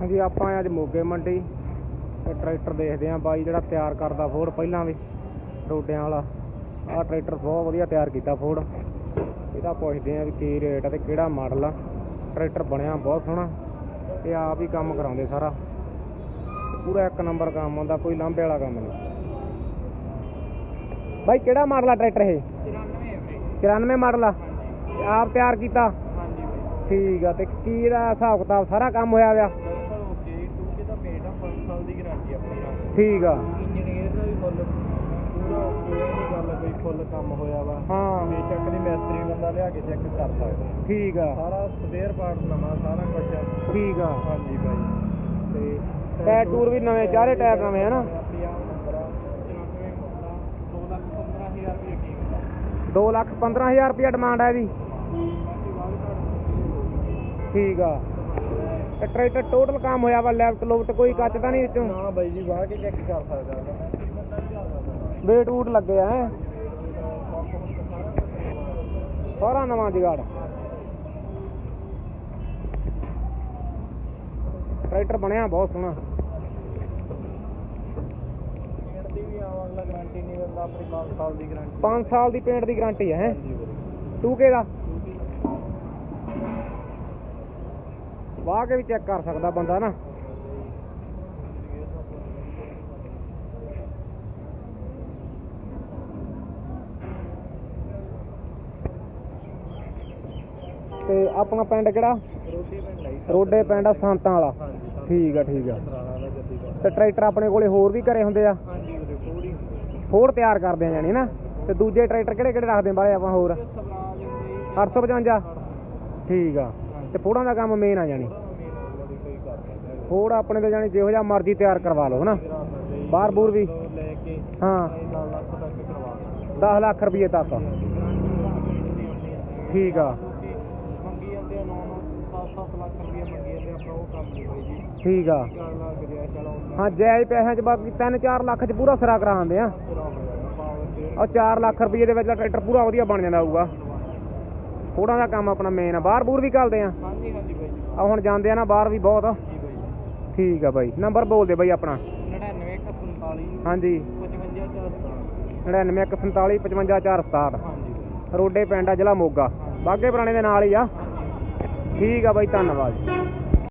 ਹਾਂਜੀ ਆਪਾਂ ਅੱਜ ਮੋਗੇ ਮੰਡੀ। ਤੇ ਟਰੈਕਟਰ ਦੇਖਦੇ ਆਂ ਬਾਈ ਜਿਹੜਾ ਤਿਆਰ ਕਰਦਾ ਫੋੜ ਪਹਿਲਾਂ ਵੀ ਰੋਡਿਆਂ ਵਾਲਾ। ਆਹ ਟਰੈਕਟਰ ਬਹੁਤ ਵਧੀਆ ਤਿਆਰ ਕੀਤਾ ਫੋੜ ਇਹਦਾ ਪੁੱਛਦੇ ਆਂ ਵੀ ਕੀ ਰੇਟ ਆ ਤੇ ਕਿਹੜਾ ਮਾਡਲ ਆ। ਟਰੈਕਟਰ ਬਣਿਆ ਬਹੁਤ ਸੋਹਣਾ। ਤੇ ਆਪ ਹੀ ਕੰਮ ਕਰਾਉਂਦੇ ਸਾਰਾ। ਪੂਰਾ ਇੱਕ ਨੰਬਰ ਕੰਮ ਹੁੰਦਾ ਕੋਈ ਲਾਂਭੇ ਵਾਲਾ ਕੰਮ ਨਹੀਂ। ਬਾਈ ਕਿਹੜਾ ਮਾਡਲ ਆ ਟਰੈਕਟਰ ਇਹ? 94 ਮਾਡਲ ਆ। ਆਪ ਤਿਆਰ ਕੀਤਾ? ਹਾਂਜੀ ਬਾਈ। ਠੀਕ ਆ ਤੇ ਕੀ ਇਹਦਾ ਹਿਸਾਬ ਕਿਤਾਬ ਸਾਰਾ ਕੰਮ ਹੋਇਆ ਵਿਆ ਬਿਲਕੁਲ ਓਕੇ ਟੂਕੇ ਦਾ ਪੇਟ ਆ 5 ਸਾਲ ਦੀ ਗਾਰੰਟੀ ਆਪਣੀ ਨਾਲ ਠੀਕ ਆ। ਇੰਜੀਨੀਅਰ ਦਾ ਵੀ ਫੁੱਲ ਪੂਰਾ ਓਕੇ ਇਹ ਗੱਲ ਕੋਈ ਫੁੱਲ ਕੰਮ ਹੋਇਆ ਵਾ। ਹਾਂ। ਬੇਸ਼ੱਕ ਦੀ ਮਿਸਤਰੀ ਬੰਦਾ ਲਿਆ ਕੇ ਚੈੱਕ ਕਰ ਸਕਦਾ। ਠੀਕ ਆ। ਸਾਰਾ ਸਪੇਅਰ ਪਾਰਟ ਨਵਾਂ ਸਾਰਾ ਕੁਝ ਠੀਕ ਆ। ਹਾਂਜੀ ਬਾਈ ਤੇ ਟਾਇਰ ਟੂਰ ਵੀ ਨਵੇਂ ਚਾਰੇ ਟਾਇਰ ਨਵੇਂ ਹਨਾ? ਆਪਣੀ ਆ ਨੰਬਰ ਆ 94 ਮੁੱਲਾ 215000 ਰੁਪਏ ਕੀਮਤ ਆ 2 ਲੱਖ 15000 ਰੁਪਇਆ ਡਿਮਾਂਡ ਹੈ ਇਹਦੀ। ਬਾਕੀ ਬਾਅਦ ਘੱਟ ਠੀਕ ਆ। ਤੇ ਟਰੈਕਟਰ ਟੋਟਲ ਕੰਮ ਹੋਇਆ ਵਾ ਲੈਫਟ ਲੁਫਟ ਕੋਈ ਕੱਚ ਤਾਂ ਨਹੀਂ ਵਿੱਚੋਂ। ਨਾ ਬਾਈ ਜੀ ਵਾਹ ਕੇ ਚੈੱਕ ਕਰ ਸਕਦਾ ਵੇਟ ਵੂਟ ਲੱਗੇ ਆ ਹੈਂ। ਸਾਰਾ ਨਵਾਂ ਜਗਾੜ। ਟਰੈਕਟਰ ਬਣਿਆ ਬਹੁਤ ਸੋਹਣਾ। ਪੇਂਟ ਦੀ ਵੀ ਆਉਣ ਵਾਲਾ ਗਾਰੰਟੀ ਨਹੀਂ ਦਿੰਦਾ ਆਪਣੀ 5 ਸਾਲ ਦੀ ਗਾਰੰਟੀ 5 ਸਾਲ ਦੀ ਪੇਂਟ ਦੀ ਗਾਰੰਟੀ ਹੈ? ਹਾਂਜੀ ਬਾਈ। ਟੂਕੇ ਦਾ। ਵਾਹ ਕੇ ਵੀ ਚੈੱਕ ਕਰ ਸਕਦਾ ਬੰਦਾ ਨਾ। ਤੇ ਆਪਣਾ ਪਿੰਡ ਕਿਹੜਾ? ਰੋਡੇ ਪਿੰਡ ਆ ਸੰਤਾਂ ਵਾਲਾ। ਠੀਕ ਆ ਠੀਕ ਆ। ਤੇ ਟਰੈਕਟਰ ਆਪਣੇ ਕੋਲੇ ਹੋਰ ਵੀ ਘਰੇ ਹੁੰਦੇ ਆ? ਹੋਰ ਤਿਆਰ ਕਰਦੇ ਆ ਜਾਨੀ ਨਾ। ਤੇ ਦੂਜੇ ਟਰੈਕਟਰ ਕਿਹੜੇ ਕਿਹੜੇ ਰੱਖਦੇ ਬਾਰੇ ਆਪਾਂ ਹੋਰ? ਸਵਰਾਜ ਹੁੰਦੀ 855 ਠੀਕ ਆ। ਤੇ ਫੋੜਾਂ ਦਾ ਕੰਮ ਮੇਨ ਆ ਜਾਣੀ। ਫੋੜ ਆਪਣੇ ਤੇ ਜਾਣੀ ਜਿਹੋ ਜਿਹਾ ਮਰਜ਼ੀ ਤਿਆਰ ਕਰਵਾ ਲਓ ਹਨਾ? ਬਾਹਰ ਬੂਰ ਵੀ। ਹਾਂ। 10 ਲੱਖ ਤੱਕ ਕਰਵਾ ਦਾਂਗੇ 10 ਲੱਖ ਰੁਪਏ ਤੱਕ। ਠੀਕ ਆ। ਮੰਗੀ ਜਾਂਦੇ ਆ 9 9 10 10 ਲੱਖ ਰੁਪਏ ਮੰਗੀ ਜਾਂਦੇ ਆਪਾਂ ਉਹ ਕੰਮ ਨਹੀਂ ਹੋਈ ਜੀ ਠੀਕ ਆ। ਹਾਂ ਜਾਇਜ਼ ਪੈਸਿਆਂ 'ਚ ਬਾਕੀ 3-4 ਲੱਖ 'ਚ ਪੂਰਾ ਸਿਰਾ ਕਰਾਉਂਦੇ ਆ। ਉਹ 4 ਲੱਖ ਰੁਪਏ ਦੇ ਵਿੱਚ ਟਰੈਕਟਰ ਪੂਰਾ ਵਧੀਆ ਬਣ ਜਾਂਦਾ ਹੋਊਗਾ। ਫੋੜਾਂ ਦਾ ਕੰਮ ਆਪਣਾ ਮੇਨ ਆ ਬਾਹਰ ਬੂਰ ਵੀ ਕਰਦੇ ਆ। ਹਾਂਜੀ ਹਾਂਜੀ ਬਾਈ ਜੀ। ਆ ਹੁਣ ਜਾਂਦੇ ਆ ਨਾ ਬਾਹਰ ਵੀ ਬਹੁਤ। ਜੀ ਬਾਈ ਜੀ। ਠੀਕ ਆ ਬਾਈ ਨੰਬਰ ਬੋਲ ਦੇ ਬਾਈ ਆਪਣਾ। 99 147 ਹਾਂਜੀ। 55 4 99 147 55 ਹਾਂਜੀ। ਰੋਡੇ ਪਿੰਡ ਆ ਜ਼ਿਲ੍ਹਾ ਮੋਗਾ। ਬਾਗੇ ਪੁਰਾਣੇ ਦੇ ਨਾਲ ਹੀ ਆ। ਠੀਕ ਆ ਬਾਈ ਧੰਨਵਾਦ।